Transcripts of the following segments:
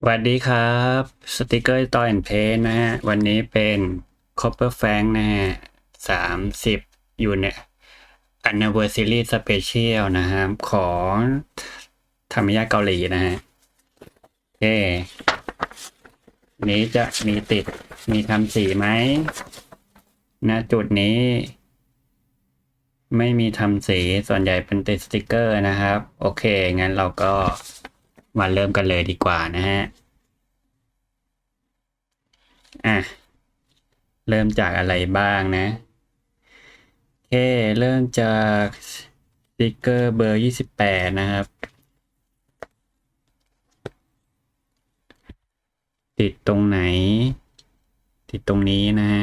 สวัสดีครับสติกเกอร์ต่อแอนเพนนะฮะวันนี้เป็น Copper Frank นะฮะสามสิบอยู่เนี่ย Anniversary Special นะฮะของธรรมยาเกาหลีนะฮะโอนี้จะมีติดมีทำสีไหมนะจุดนี้ ไม่มีทำสีส่วนใหญ่เป็นติดสติกเกอร์นะครับ โอเค งั้นเราก็ มาเริ่มกันเลยดีกว่านะฮะ อะ เริ่มจากอะไรบ้างนะโอเคเริ่มจากสติกเกอร์เบอร์ยี่สิบแปดนะครับ ติดตรงไหน ติดตรงนี้นะฮะ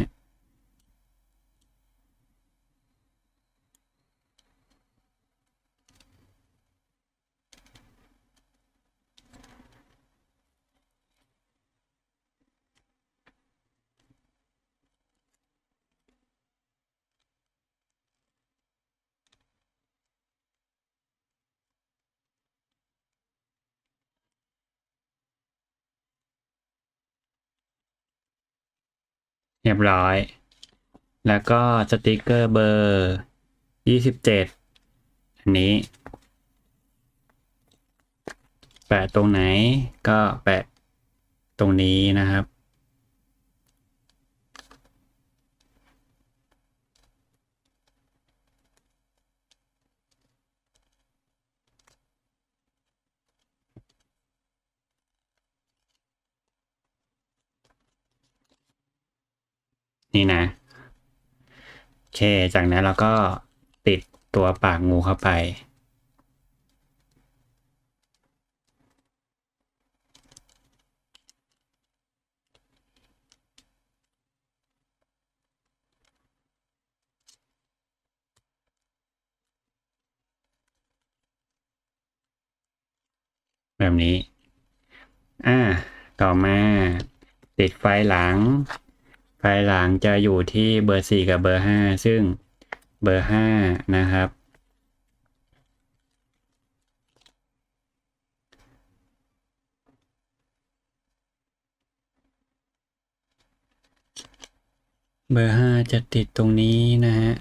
ยบร้อย แล้วก็สติกเกอร์เบอร์ยี่สิบเจ็ดอันนี้แปะตรงไหนก็แปะตรงนี้นะครับ นี่นะโอเค จากนั้นเราก็ติดตัวปากงูเข้าไป แบบนี้ อ่า ต่อมาติดไฟหลัง ไฟหลังจะอยู่ที่เบอร์สี่กับเบอร์ห้าซึ่งเบอร์ห้านะครับ เบอร์ห้าจะติดตรงนี้นะฮะ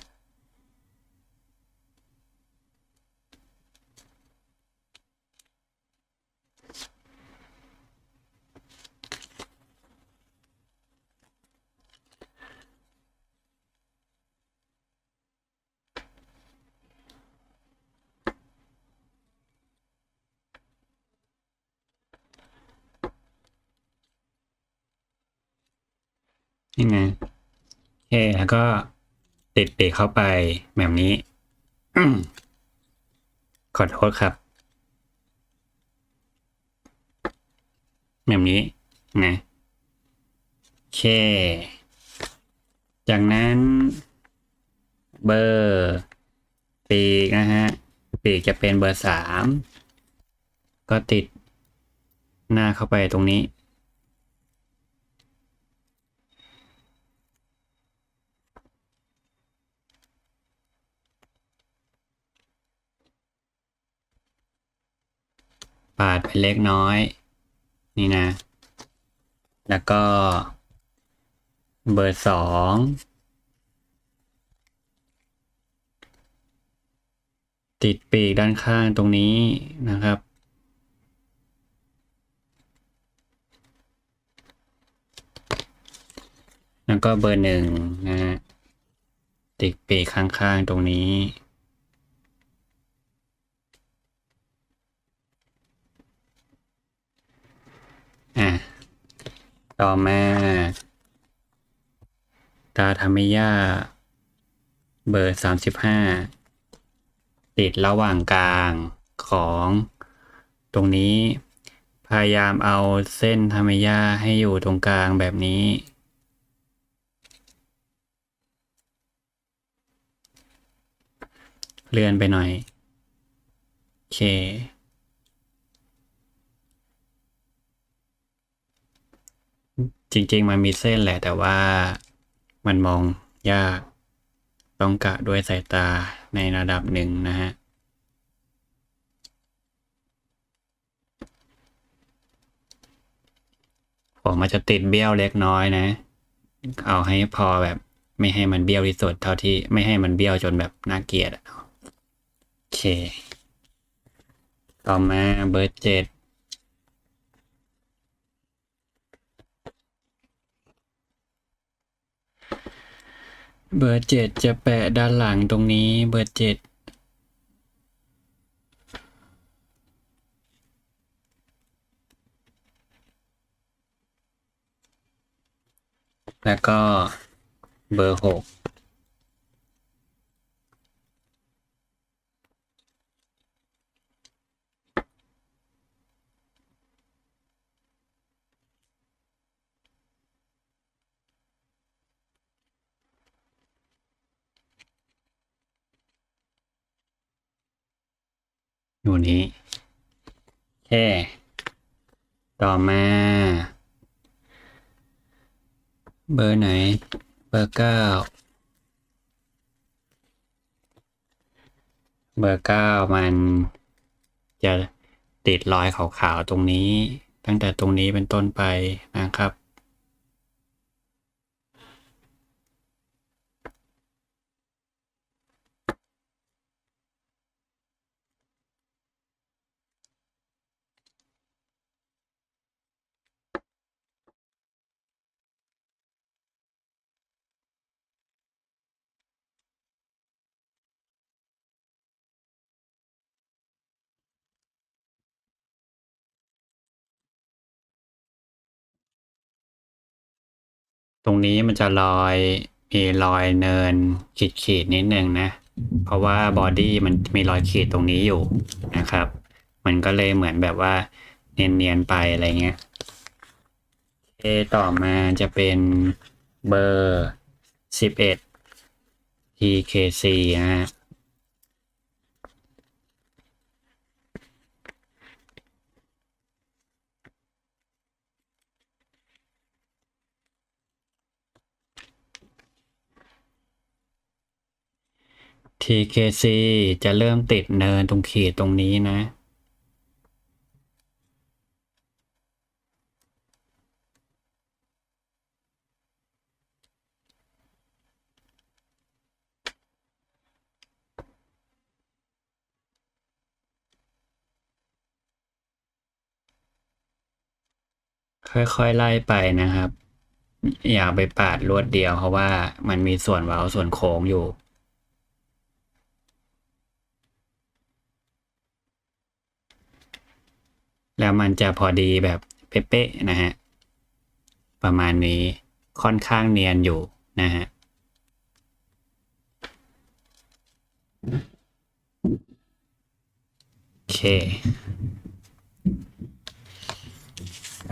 นี่ไงโอเคแล้วก็ติดปีกเข้าไปแบบนี้อืมขอโทษครับ แบบนี้นะโอเค จากนั้นเบอร์ปีกนะฮะ ปีกจะเป็นเบอร์สามก็ติดหน้าเข้าไปตรงนี้ ปาดไปเล็กน้อย นี่นะ แล้วก็ เบอร์สองติดปีกด้านข้างตรงนี้นะครับ แล้วก็เบอร์หนึ่งนะฮะติดปีกข้างๆตรงนี้ อะต่อมาตาทามิยาเบอร์สามสิบห้าติดระหว่างกลางของตรงนี้ พยายามเอาเส้นทามิยาให้อยู่ตรงกลางแบบนี้เลื่อนไปหน่อย โอเค จริง ๆ มันมีเส้นแหละแต่ว่ามันมองยาก ต้องกะด้วยสายตาในระดับหนึ่งนะฮะผมมันจะติดเบี้ยวเล็กน้อยนะ เอาให้พอแบบไม่ให้มันเบี้ยวที่สุดเท่าที่ไม่ให้มันเบี้ยวจนแบบน่าเกลียดโอเค ต่อมาเบอร์เจ็ด เบอร์เจ็ดจะแปะด้านหลังตรงนี้เบอร์เจ็ดแล้วก็เบอร์หก นี้แค่ต่อมา เบอร์ไหน เบอร์เก้าเบอร์เก้ามันจะติดรอยขาวๆตรงนี้ ตั้งแต่ตรงนี้เป็นต้นไปนะครับ ตรงนี้มันจะลอยมีรอยเนินขีดขีดนิดนึงนะ เพราะว่าบอดี้มันมีรอยขีดตรงนี้อยู่นะครับ มันก็เลยเหมือนแบบว่าเนียนๆไปอะไรเงี้ยเอต่อมาจะเป็นเบอร์สิบเอ็ด TKC นะฮะ TKC จะเริ่มติดเนินตรงขีดตรงนี้นะ ค่อยๆ ไล่ไปนะครับ อย่าไปปาดรวดเดียวเพราะว่ามันมีส่วนเว้าส่วนโค้งอยู่ แล้วมันจะพอดีแบบเป๊ะๆนะฮะ ประมาณนี้ค่อนข้างเนียนอยู่นะฮะโอเค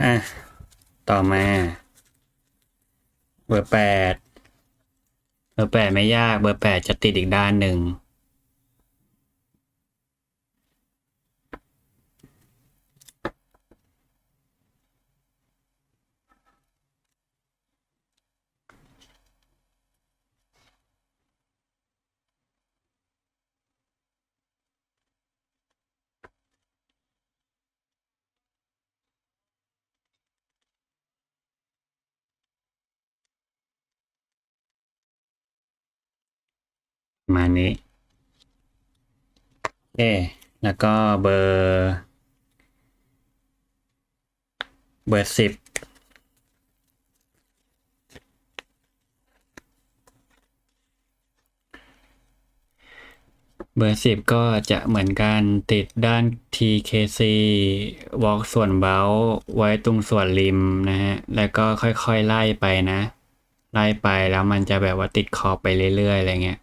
อะต่อมาเบอร์แปดเบอร์แปดไม่ยากเบอร์แปดจะติดอีกด้านหนึ่ง มานี้โอเคแล้วก็เบอร์เบอร์สิบเบอร์สิบก็จะเหมือนกันติดด้าน TKC วอล์กส่วนเบ้าไว้ตรงส่วนริมนะฮะ แล้วก็ค่อยๆไล่ไปนะ ไล่ไปแล้วมันจะแบบว่าติดขอบไปเรื่อยๆอะไรเงี้ย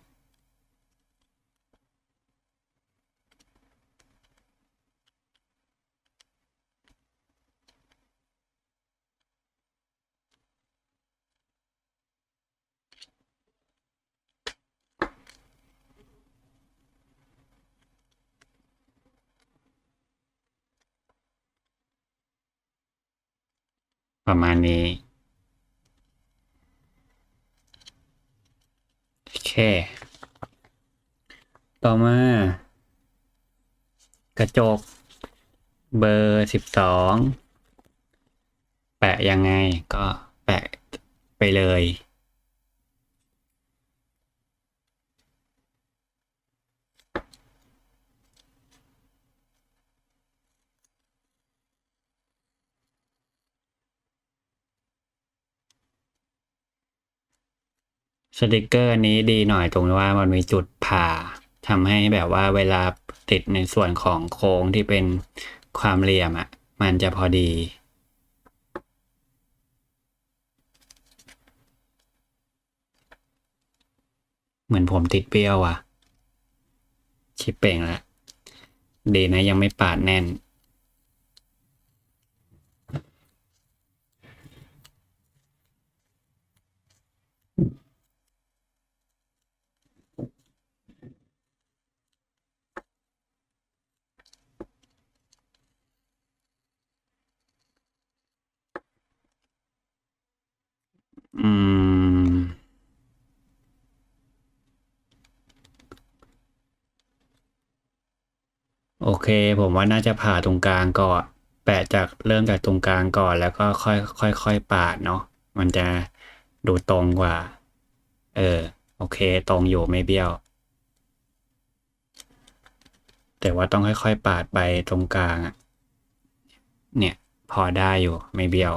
ประมาณนี้ โอเค ต่อมา กระจกเบอร์สิบสองแปะยังไงก็แปะไปเลย สติกเกอร์นี้ดีหน่อยตรงที่ว่ามันมีจุดผ่าทำให้แบบว่าเวลาติดในส่วนของโค้งที่เป็นความเหลี่ยมอะ่ะ มันจะพอดี เหมือนผมติดเปรี้ยวอะ่ะ ชิปเป่งแล้วดีนะยังไม่ปาดแน่น อืม โอเค ผมว่าน่าจะผ่าตรงกลางก่อนแปะจากเริ่มจากตรงกลางก่อนแล้วก็ค่อยค่อยค่อยปาดเนาะมันจะดูตรงกว่า เออ โอเค ตรงอยู่ไม่เบี้ยว แต่ว่าต้องค่อยๆปาดไปตรงกลางอะเนี่ย พอได้อยู่ไม่เบี้ยว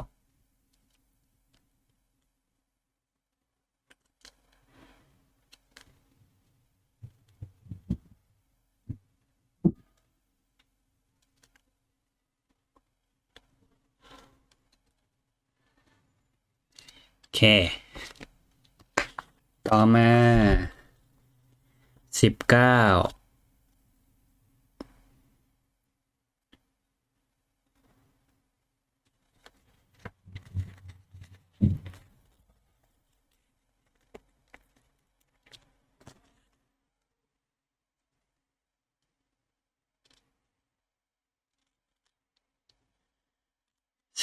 เค ต่อมาสิบเก้า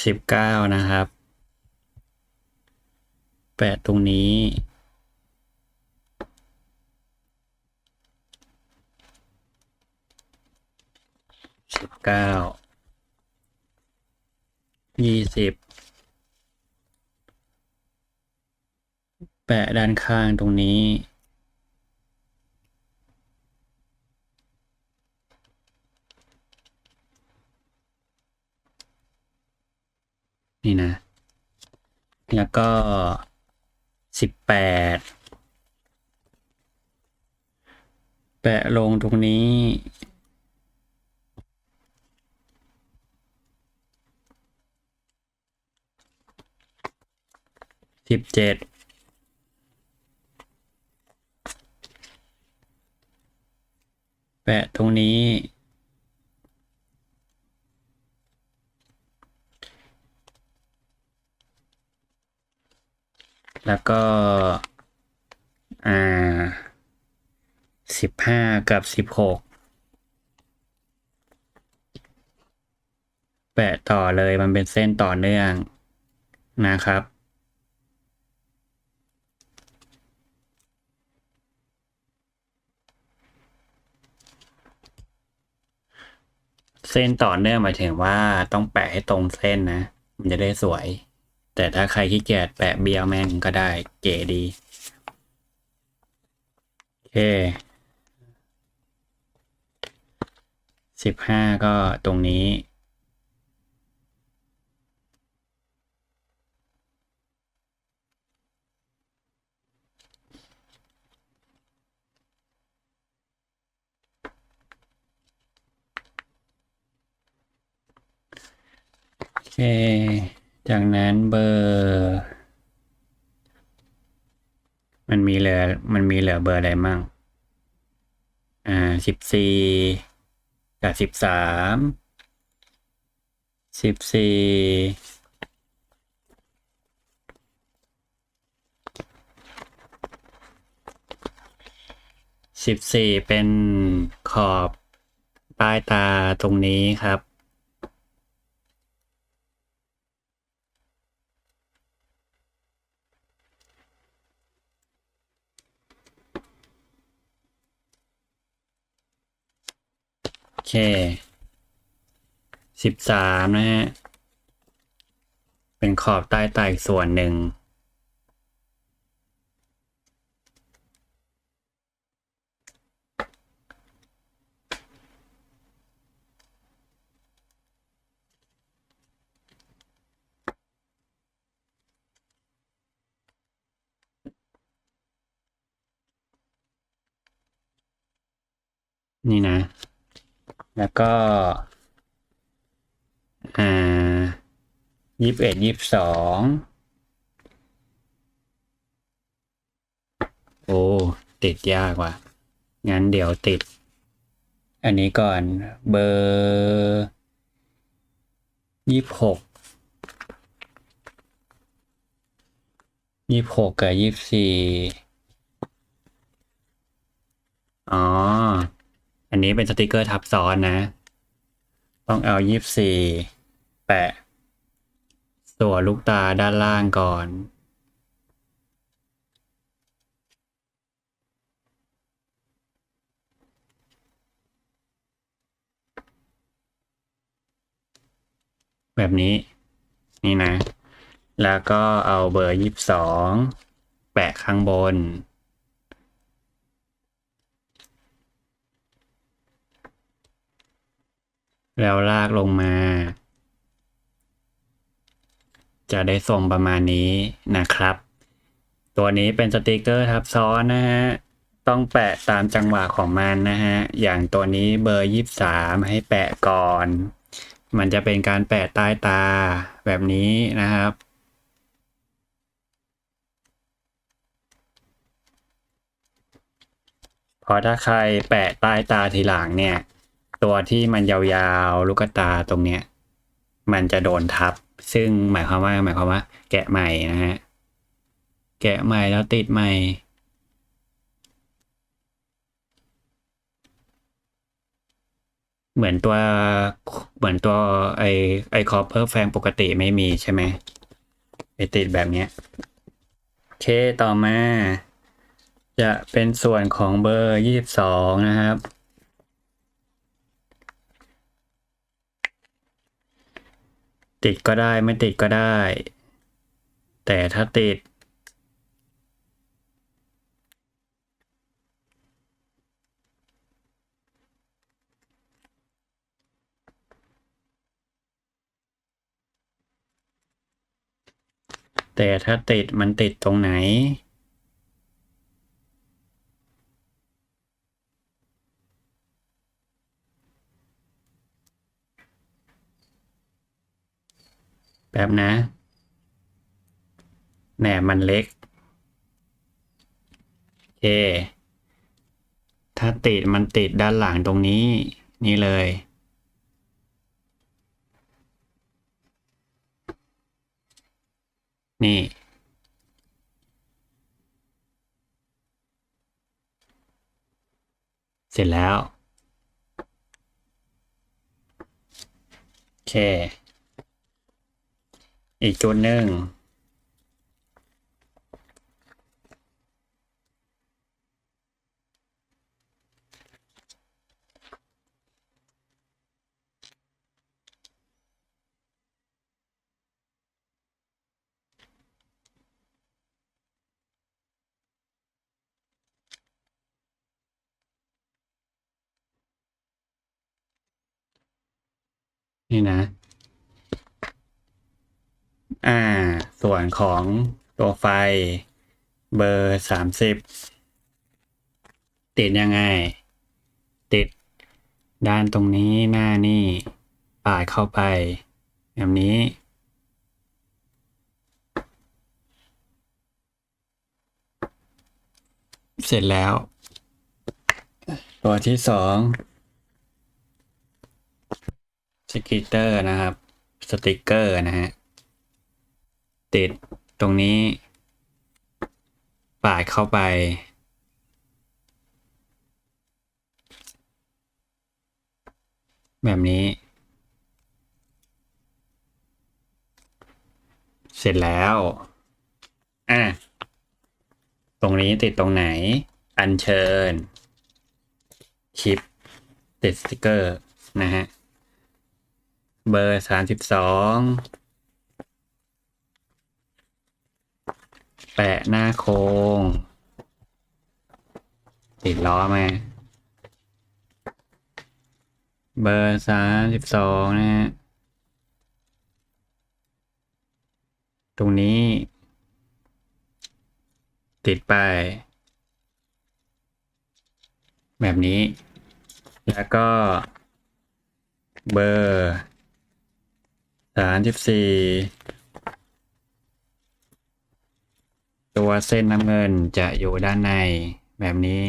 สิบเก้านะครับ แปะตรงนี้ สิบเก้า ยี่สิบ แปะด้านข้างตรงนี้นี่นะ แล้วก็ สิบแปดแปะลงตรงนี้ สิบเจ็ดแปะตรงนี้ แล้วก็ อ่าสิบห้ากับสิบหกแปะต่อเลยมันเป็นเส้นต่อเนื่องนะครับ เส้นต่อเนื่องหมายถึงว่าต้องแปะให้ตรงเส้นนะ มันจะได้สวย แต่ถ้าใครขี้เกียจแปะเบี้ยวแม่งก็ได้เก๋ดี โอเคสิบห้าก็ตรงนี้ โอเค จากนั้นเบอร์ มันมีเหลือมันมีเหลือเบอร์อะไรมั่ง อ่าสิบสี่กับสิบสามสิบสี่สิบสี่เป็นขอบปลายตาตรงนี้ครับ สิบสามนะฮะ เป็นขอบใต้ตาอีกส่วนหนึ่ง นี่นะ แล้วก็อ่ายี่สิบเอ็ดยี่สิบสองโอ้ ติดยากว่ะ งั้นเดี๋ยวติด อันนี้ก่อนเบอร์ยี่สิบหกยี่สิบหกกับยี่สิบสี่อ๋อ อันนี้เป็นสติกเกอร์ทับซ้อนนะ ต้องเอายี่สิบสี่แปะส่วนลูกตาด้านล่างก่อนแบบนี้นี่นะ แล้วก็เอาเบอร์ยี่สิบสองแปะข้างบน แล้วลากลงมา จะได้ทรงประมาณนี้นะครับ ตัวนี้เป็นสติกเกอร์ทับซ้อนนะฮะ ต้องแปะตามจังหวะของมันนะฮะ อย่างตัวนี้เบอร์ยี่สามให้แปะก่อน มันจะเป็นการแปะใต้ตาแบบนี้นะครับพราะถ้าใครแปะใต้ตาทีหลังเนี่ย ตัวที่มันยาวๆ ลูกตาตรงเนี้ย มันจะโดนทับ ซึ่งหมายความว่าหมายความว่า แกะใหม่นะฮะ แกะใหม่แล้วติดใหม่เหมือนตัวเหมือนตัวไอไอคอปเปอร์แฟงปกติไม่มีใช่ไหมไปติดแบบเนี้ยโอเคต่อมา จะเป็นส่วนของเบอร์ยี่สิบสองนะครับ ติดก็ได้ไม่ติดก็ได้ แต่ถ้าติด แต่ถ้าติดมันติดตรงไหน แบบนะแหนมันเล็ก โอเค ถ้าติดมันติดด้านหลังตรงนี้ นี่เลย นี่ เสร็จแล้ว โอเค อีกจุดหนึ่งนี่นะ อ่า ส่วนของตัวไฟเบอร์สามสิบติดยังไง ติดด้านตรงนี้หน้านี่ปาดเข้าไป แบบนี้ เสร็จแล้ว ตัวที่สองสกิตเตอร์นะครับ สติกเกอร์นะฮะ ติดตรงนี้ ปาดเข้าไป แบบนี้ เสร็จแล้ว อะ ตรงนี้ติดตรงไหน อัญเชิญ คลิป ติดสติกเกอร์ นะฮะ เบอร์สามสิบสอง แปะหน้าโค้งติดล้อมาเบอร์สามสิบสองนะฮะ ตรงนี้ ติดไป แบบนี้ แล้วก็ เบอร์สามสิบสี่ ตัวเส้นน้ำเงินจะอยู่ด้านในแบบนี้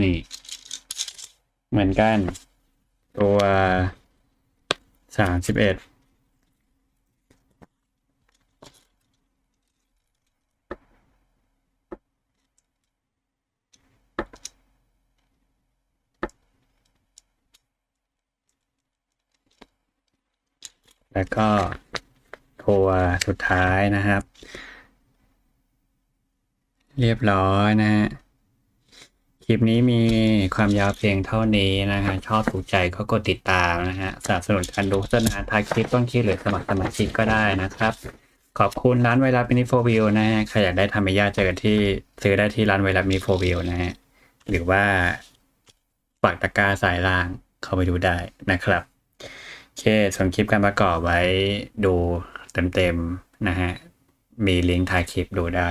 นี่ เหมือนกัน ตัวสามสิบเอ็ดแล้วก็ตัวสุดท้ายนะครับ เรียบร้อยนะฮะ คลิปนี้มีความยาวเพียงเท่านี้นะฮะ ชอบถูกใจก็กดติดตามนะฮะสนับสนุนการดูโฆษณาทายคลิปต้นคลิปหรือสมัครสมาชิกก็ได้นะครับ ขอบคุณร้านไวรัสมินิโฟวิวนะฮะ ใครอยากได้ทำไม่าเจอกันที่ซื้อได้ที่ร้านไวรัสมินิโฟวิวนะฮะ หรือว่าปักตะกร้าสายล่างเข้าไปดูได้นะครับโอเคส่วนคลิปการประกอบไว้ดูเต็มๆนะฮะ มีลิงก์ท้ายคลิปดูได้